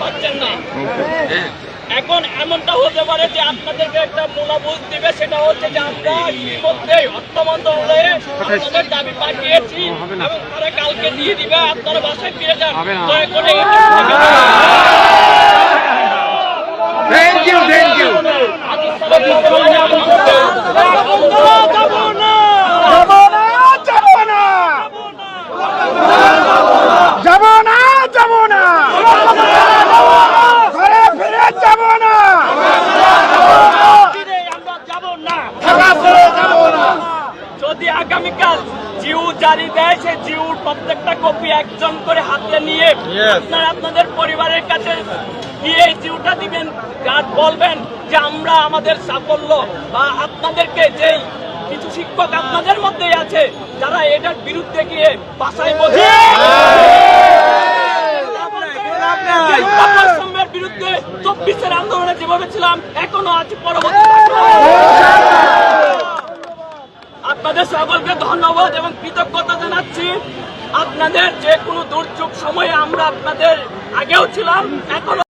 পারছেন না। এখন এমনটা হতে পারে যে আপনাদেরকে একটা মূলাবোধ দিবে সেটা হচ্ছে যে আমরা ইতিমধ্যে অর্থ মন্ত্রণালয়ে আপনাদের দাবি পাঠিয়েছি এবং তারা কালকে দিয়ে দিবে আপনারা বাসায় ফিরে যান। না যদি আগামীকাল জিউ জারি দেয় সে জিউর প্রত্যেকটা কপি একজন করে হাতে নিয়ে আপনারা আপনাদের পরিবারের কাছে গিয়ে জিউটা দিবেন। আর বলবেন যে আমরা আমাদের সাফল্য বা আপনাদেরকে যেই কিছু শিক্ষক আপনাদের মধ্যেই আছে যারা এটার বিরুদ্ধে গিয়ে বাসায় বসে বিরুদ্ধে চব্বিশের আন্দোলনে যেভাবে ছিলাম এখনও আছে পরবর্তী আপনাদের সকলকে ধন্যবাদ এবং কৃতজ্ঞতা জানাচ্ছি। আপনাদের যে কোনো দুর্যোগ সময়ে আমরা আপনাদের আগেও ছিলাম এখনও